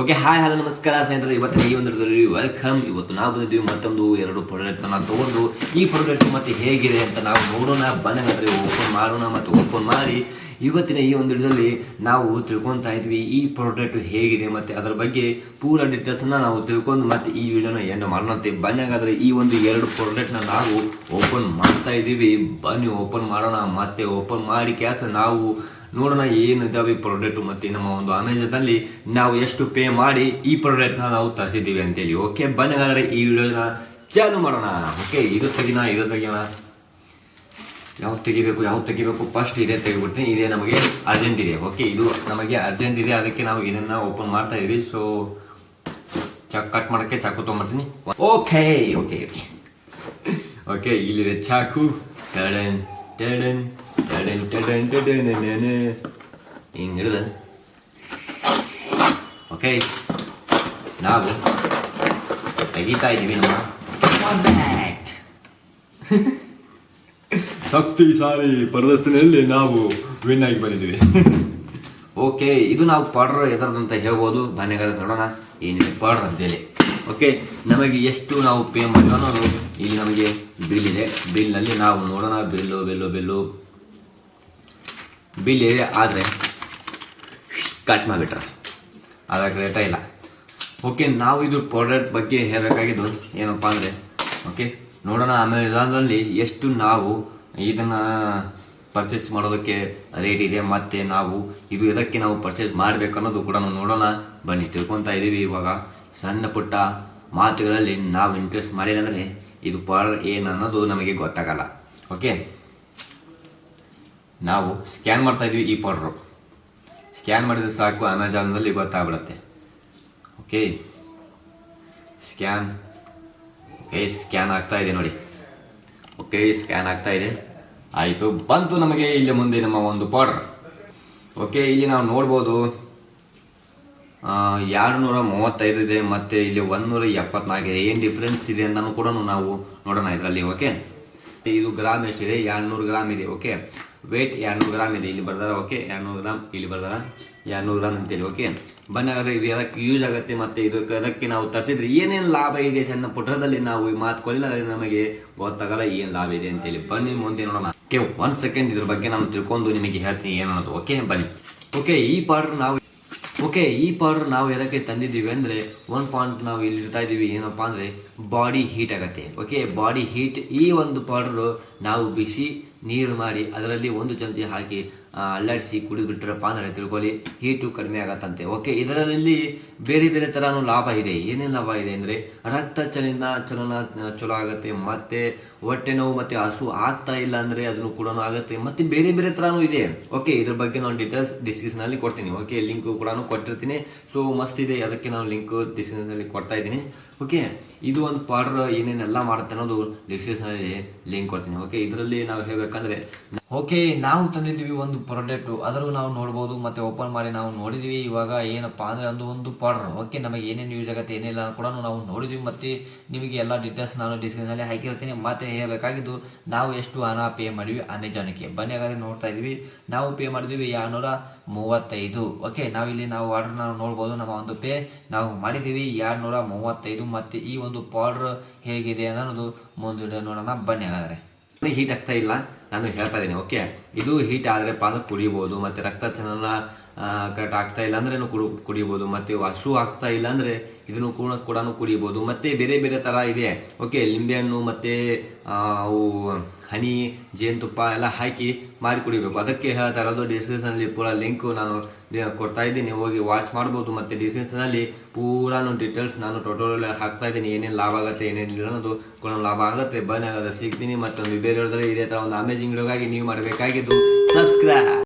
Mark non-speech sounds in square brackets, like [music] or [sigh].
Okay hi hello ನಮಸ್ಕಾರ ಸ್ನೇಹಿತರೆ. ಇವತ್ತಿನ ಈ ಒಂದು ವೆಲ್ಕಮ್ ಇವತ್ತು ನಾವು ಬಂದಿದ್ದೀವಿ ಮತ್ತೊಂದು, ಎರಡು ಪ್ರಾಡಕ್ಟ್ ನಾವು ತಗೊಂಡು. ಈ ಪ್ರಾಡಕ್ಟ್ ಮತ್ತೆ ಹೇಗಿದೆ ಅಂತ ನಾವು ನೋಡೋಣ. ಬನ್ನಿ ಓಪನ್ ಮಾಡೋಣ ಮತ್ತು ಓಪನ್ ಮಾಡಿ. ಇವತ್ತಿನ ಈ ಒಂದು ವಿಡಿಯೋದಲ್ಲಿ ನಾವು ತಿಳ್ಕೊತಾ ಇದ್ವಿ ಈ ಪ್ರಾಡಕ್ಟ್ ಹೇಗಿದೆ ಮತ್ತೆ ಅದರ ಬಗ್ಗೆ ಪೂರ ಡೀಟೇಲ್ಸನ್ನು ನಾವು ತಿಳ್ಕೊಂಡು ಮತ್ತೆ ಈ ವಿಡಿಯೋನ ಏನು ಮಾಡೋಣಂತೆ. ಬನ್ನಿ ಹಾಗಾದ್ರೆ ಈ ಒಂದು ಎರಡು ಪ್ರಾಡಕ್ಟ್ನ ನಾವು ಓಪನ್ ಮಾಡ್ತಾ ಇದ್ದೀವಿ. ಬನ್ನಿ ಓಪನ್ ಮಾಡೋಣ. ಮತ್ತೆ ಓಪನ್ ಮಾಡಿ ಕ್ಯಾಸ್ ನಾವು ನೋಡೋಣ ಏನಿದಾವೆ ಪ್ರಾಡಕ್ಟ್ ಮತ್ತೆ ನಮ್ಮ ಒಂದು ಅಮೆಜಾನಲ್ಲಿ ನಾವು ಎಷ್ಟು ಪೇ ಮಾಡಿ ಈ ಪ್ರಾಡಕ್ಟ್ನ ನಾವು ತರಿಸಿದ್ದೀವಿ ಅಂತೇಳಿ. ಓಕೆ ಬನ್ನಿ ಹಾಗಾದ್ರೆ ಈ ವಿಡಿಯೋನ ಚಾಲು ಮಾಡೋಣ. ಓಕೆ ಇದು ತೆಗಿನ ಇದು ತೆಗಿಯೋಣ ಯಾವ್ದು ತೆಗಿಬೇಕು ಯಾವ್ದು ತೆಗಿಬೇಕು ಫಸ್ಟ್ ಇದೇ ತೆಗಿಬಿಡ್ತೀನಿ, ಇದೇ ನಮಗೆ ಅರ್ಜೆಂಟ್ ಇದೆ. ಓಕೆ ಇದು ನಮಗೆ ಅರ್ಜೆಂಟ್ ಇದೆ, ಅದಕ್ಕೆ ನಾವು ಇದನ್ನ ಓಪನ್ ಮಾಡ್ತಾ ಇದೀವಿ. ಸೊ ಚಕ್ ಕಟ್ ಮಾಡೋಕ್ಕೆ ಚಾಕು ತೊಗೊಂಬರ್ತೀನಿ. ಓಕೆ ಓಕೆ ಓಕೆ ಓಕೆ ಇಲ್ಲಿದೆ ಚಾಕು. ಟಡನ್ ಟಡನ್ ಟಡನ್ ಟಡನ್ ಟಡನ್ ಹಿಂಗೆ ಹಿಡಿದ ಓಕೆ ನಾವು ತೆಗಿತಾ ಇದ್ದೀವಿ ನಮ್ಮ [laughs] ಶಕ್ತಿಶಾಲಿ ಪ್ರದರ್ಶನದಲ್ಲಿ ನಾವು ವಿನ್ ಆಗಿ ಬಂದಿದ್ದೀವಿ. [laughs] ಓಕೆ ಇದು ನಾವು ಪಾಡ್ರ್ ಎದರದಂತ ಹೇಳ್ಬೋದು. ಬನ್ನಿಗಾದ ನೋಡೋಣ ಏನಿದೆ ಪಾಡ್ರ್ ಅಂತೇಳಿ ಓಕೆ ನಮಗೆ ಎಷ್ಟು ನಾವು ಪೇ ಮಾಡೋಣ ಅನ್ನೋದು ಇಲ್ಲಿ ನಮಗೆ ಬಿಲ್ ಇದೆ. ಬಿಲ್ನಲ್ಲಿ ನಾವು ನೋಡೋಣ ಬಿಲ್ಲು ಬಿಲ್ಲು ಬಿಲ್ಲು ಬಿಲ್ ಇದೆ, ಆದರೆ ಕಟ್ ಮಾಡಿಬಿಟ್ರೆ. ಅದಕ್ಕೆ ರೇಟ ಇಲ್ಲ. ಓಕೆ ನಾವು ಇದು ಪ್ರಾಡಕ್ಟ್ ಬಗ್ಗೆ ಹೇಳಬೇಕಾಗಿದ್ದು ಏನಪ್ಪ ಅಂದರೆ ಓಕೆ ನೋಡೋಣ ಆಮೇಲೆ ಎಷ್ಟು ನಾವು ಇದನ್ನು ಪರ್ಚೇಸ್ ಮಾಡೋದಕ್ಕೆ ರೇಟ್ ಇದೆ, ಮತ್ತು ನಾವು ಇದು ಇದಕ್ಕೆ ನಾವು ಪರ್ಚೇಸ್ ಮಾಡ್ಬೇಕನ್ನೋದು ಕೂಡ ನಾವು ನೋಡೋಣ. ಬನ್ನಿ, ತಿಳ್ಕೊತಾ ಇದ್ದೀವಿ ಇವಾಗ. ಸಣ್ಣ ಪುಟ್ಟ ಮಾತುಗಳಲ್ಲಿ ನಾವು ಇಂಟ್ರೆಸ್ಟ್ ಮಾಡಿಲ್ಲ ಅಂದರೆ ಇದು ಪರ್ ಏನು ಅನ್ನೋದು ನಮಗೆ ಗೊತ್ತಾಗಲ್ಲ. ಓಕೆ ನಾವು ಸ್ಕ್ಯಾನ್ ಮಾಡ್ತಾ ಇದ್ವಿ ಈ ಪೌಡ್ರು ಸ್ಕ್ಯಾನ್ ಮಾಡಿದ್ರೆ ಸಾಕು ಅಮೆಝಾನ್ದಲ್ಲಿ ಗೊತ್ತಾಗ್ಬಿಡುತ್ತೆ. ಓಕೆ ಸ್ಕ್ಯಾನ್ ಓಕೆ ಸ್ಕ್ಯಾನ್ ಆಗ್ತಾ ಇದೆ ನೋಡಿ. ಓಕೆ ಸ್ಕ್ಯಾನ್ ಆಗ್ತಾ ಇದೆ. ಆಯಿತು ಬಂತು ನಮಗೆ ಇಲ್ಲಿ ಮುಂದೆ ನಮ್ಮ ಒಂದು ಪೌಡರ್ ಓಕೆ ಇಲ್ಲಿ ನಾವು ನೋಡ್ಬೋದು ಎರಡು ನೂರ ಮೂವತ್ತೈದು ಇದೆ, ಮತ್ತು ಇಲ್ಲಿ ಒಂದೂರ ಎಪ್ಪತ್ನಾಲ್ಕು ಇದೆ. ಏನು ಡಿಫ್ರೆನ್ಸ್ ಇದೆ ಅಂತಲೂ ಕೂಡ ನಾವು ನೋಡೋಣ ಇದರಲ್ಲಿ ಓಕೆ ಇದು ಗ್ರಾಮ್ ಎಷ್ಟಿದೆ? ಎರಡ್ನೂರು ಗ್ರಾಮ್ ಇದೆ ಓಕೆ ವೇಟ್ ಎರಡ್ನೂರು ಗ್ರಾಮ್ ಇದೆ. ಇಲ್ಲಿ ಬರ್ದಾರ ಓಕೆ ಎರಡ್ನೂರು ಗ್ರಾಮ್ ಇಲ್ಲಿ ಬರ್ದಾರ. ಎರಡ್ನೂರು ಗ್ರಾಮ್ ಅಂತೇಳಿ ಓಕೆ ಹಾಗಾದ್ರೆ ಇದು ಅದಕ್ಕೆ ಯೂಸ್ ಆಗುತ್ತೆ ಮತ್ತು ಇದಕ್ಕೆ ಅದಕ್ಕೆ ನಾವು ತರಿಸಿದ್ರೆ ಏನೇನು ಲಾಭ ಇದೆ ಸಣ್ಣ ಪುಟದಲ್ಲಿ ನಾವು ಈ ಮಾತು ಕೊಲ್ಲಿಲ್ಲ ನಮಗೆ ಗೊತ್ತಾಗಲ್ಲ ಏನು ಲಾಭ ಇದೆ ಅಂತೇಳಿ. ಬನ್ನಿ, ಮುಂದೆ ನೋಡೋಣ. ಓಕೆ ಒನ್ ಸೆಕೆಂಡ್ ಇದ್ರ ಬಗ್ಗೆ ನಾನು ತಿಳ್ಕೊಂಡು ನಿಮಗೆ ಹೇಳ್ತೀನಿ ಏನು ಓಕೆ ಬನ್ನಿ. ಓಕೆ ಈ ಪೌಡ್ರ್ ನಾವು ಓಕೆ ಈ ಪೌಡ್ರ್ ನಾವು ಎದಕ್ಕೆ ತಂದಿದ್ದೀವಿ ಅಂದರೆ ಒನ್ ಪಾಯಿಂಟ್ ನಾವು ಇಲ್ಲಿ ಇಡ್ತಾ ಇದ್ದೀವಿ ಏನಪ್ಪಾ ಅಂದರೆ ಬಾಡಿ ಹೀಟ್ ಆಗುತ್ತೆ ಓಕೆ ಬಾಡಿ ಹೀಟ್ ಈ ಒಂದು ಪೌಡ್ರು ನಾವು ಬಿಸಿ ನೀರು ಮಾಡಿ ಅದರಲ್ಲಿ ಒಂದು ಚಮಚಿ ಹಾಕಿ ಅಲ್ಲಾಡಿಸಿ ಕುಡಿದ್ಬಿಟ್ರಪ್ಪ ಅಂದರೆ ತಿಳ್ಕೊಳ್ಳಿ. ಹೀಟು ಕಡಿಮೆ ಆಗತ್ತಂತೆ. ಓಕೆ ಇದರಲ್ಲಿ ಬೇರೆ ಬೇರೆ ಥರನೂ ಲಾಭ ಇದೆ. ಏನೇನು ಲಾಭ ಇದೆ ಅಂದರೆ, ರಕ್ತ ಚಲನ ಚಲನ ಚಲೋ ಆಗುತ್ತೆ, ಮತ್ತು ಹೊಟ್ಟೆ ನೋವು ಮತ್ತು ಹಸು ಆಗ್ತಾ ಇಲ್ಲ ಅಂದರೆ ಅದನ್ನು ಕೂಡ ಆಗುತ್ತೆ, ಮತ್ತು ಬೇರೆ ಬೇರೆ ಥರನೂ ಇದೆ. ಓಕೆ ಇದ್ರ ಬಗ್ಗೆ ನಾನು ಡೀಟೇಲ್ಸ್ ಡಿಸ್ಕ್ರಿಪ್ಷನಲ್ಲಿ ಕೊಡ್ತೀನಿ. ಓಕೆ ಲಿಂಕು ಕೂಡ ಕೊಟ್ಟಿರ್ತೀನಿ. ಸೊ ಮಸ್ತ್ ಇದೆ. ಅದಕ್ಕೆ ನಾನು ಲಿಂಕು ಡಿಸ್ಕ್ರಿಪ್ಷನಲ್ಲಿ ಕೊಡ್ತಾ ಇದ್ದೀನಿ. ಓಕೆ ಇದು ಒಂದು ಪಾಡ್ರ್ ಏನೇನೆಲ್ಲ ಮಾಡುತ್ತೆ ಅನ್ನೋದು ಡಿಸ್ಕ್ರಿಪ್ಷನಲ್ಲಿ ಲಿಂಕ್ ಕೊಡ್ತೀನಿ. ಓಕೆ ಇದರಲ್ಲಿ ನಾವು ಹೇಳಬೇಕಂದ್ರೆ ಓಕೆ, ನಾವು ತಂದಿದ್ದೀವಿ ಒಂದು ಪ್ರಾಡಕ್ಟು. ಅದರಲ್ಲೂ ನಾವು ನೋಡ್ಬೋದು, ಮತ್ತು ಓಪನ್ ಮಾಡಿ ನಾವು ನೋಡಿದ್ದೀವಿ. ಇವಾಗ ಏನಪ್ಪ ಅಂದರೆ ಒಂದು ಒಂದು ಪೌಡರ್ ಓಕೆ, ನಮಗೆ ಏನೇನು ಯೂಸ್ ಆಗುತ್ತೆ ಏನಿಲ್ಲ ಕೂಡ ನಾವು ನೋಡಿದ್ದೀವಿ. ಮತ್ತು ನಿಮಗೆ ಎಲ್ಲ ಡೀಟೇಲ್ಸ್ ನಾನು ಡಿಸ್ಕ್ರಿಪ್ಷನಲ್ಲಿ ಹಾಕಿರ್ತೀನಿ. ಮತ್ತೆ ಹೇಳಬೇಕಾಗಿದ್ದು, ನಾವು ಎಷ್ಟು ಹಣ ಪೇ ಮಾಡಿದ್ವಿ ಅಮೆಜಾನ್ಗೆ ಬನ್ನಿ, ಹಾಗಾದ್ರೆ ನೋಡ್ತಾ ಇದ್ದೀವಿ. ನಾವು ಪೇ ಮಾಡಿದ್ವಿ ಎರಡುನೂರ ಮೂವತ್ತೈದು. ಓಕೆ ನಾವಿಲ್ಲಿ ನಾವು ಆರ್ಡರ್ ನಾವು ನೋಡ್ಬೋದು. ನಮ್ಮ ಒಂದು ಪೇ ನಾವು ಮಾಡಿದ್ದೀವಿ ಎರಡುನೂರ ಮೂವತ್ತೈದು. ಮತ್ತು ಈ ಒಂದು ಪೌಡ್ರ್ ಹೇಗಿದೆ ಅನ್ನೋದು ಮುಂದೆ ನೋಡೋಣ. ಬನ್ನಿ, ಹಾಗಾದ್ರೆ. ಹೀಟ್ ಆಗ್ತಾ ಇಲ್ಲ. ನಾನು ಹೇಳ್ತಾ ಇದ್ದೀನಿ ಓಕೆ ಇದು ಹೀಟ್ ಆದರೆ ಪಾದ ಕುಡಿಬೋದು, ಮತ್ತು ರಕ್ತ ಚಲನ ಕರೆಕ್ಟ್ ಆಗ್ತಾ ಇಲ್ಲ ಅಂದ್ರೆ ಕುಡಿ, ಕುಡಿಬೋದು, ಮತ್ತು ಹಸು ಆಗ್ತಾ ಇಲ್ಲ ಅಂದರೆ ಇದನ್ನು ಕೂಡ ಕೂಡ ಕುಡಿಬೋದು, ಮತ್ತು ಬೇರೆ ಬೇರೆ ಥರ ಇದೆ. ಓಕೆ ಲಿಂಬೆಹಣ್ಣು ಮತ್ತು ಅವು ಹನಿ ಜೇನುತುಪ್ಪ ಎಲ್ಲ ಹಾಕಿ ಮಾಡಿ ಕುಡಿಬೇಕು. ಅದಕ್ಕೆ ಹೇಳ್ತಾ ಇರೋದು ಡಿಸ್ಕ್ರಿಪ್ಷನಲ್ಲಿ ಪೂರ ಲಿಂಕು ನಾನು ಕೊಡ್ತಾ ಇದ್ದೀನಿ. ಹೋಗಿ ವಾಚ್ ಮಾಡ್ಬೋದು. ಮತ್ತು ಡಿಸ್ಕ್ರಿಪ್ಷನಲ್ಲಿ ಪೂರಾನು ಡೀಟೇಲ್ಸ್ ನಾನು ಟೋಟೋಲಲ್ಲಿ ಹಾಕ್ತಾ ಇದ್ದೀನಿ. ಏನೇನು ಲಾಭ ಆಗುತ್ತೆ ಏನೇನಿಲ್ಲ ಅನ್ನೋದು ಕೂಡ ಲಾಭ ಆಗುತ್ತೆ. ಬನ್ನಿ ಆಗೋದು ಸಿಗ್ತೀನಿ. ಮತ್ತೊಂದು ಬೇರೆ ಹೇಳಿದ್ರೆ ಇದೇ ಥರ ಒಂದು ಅಮೇಜಿಂಗ್ ವಿಡಿಯೋಗಾಗಿ ನೀವು ಮಾಡಬೇಕಾಗಿದ್ದು. ಸಬ್ಸ್ಕ್ರೈಬ್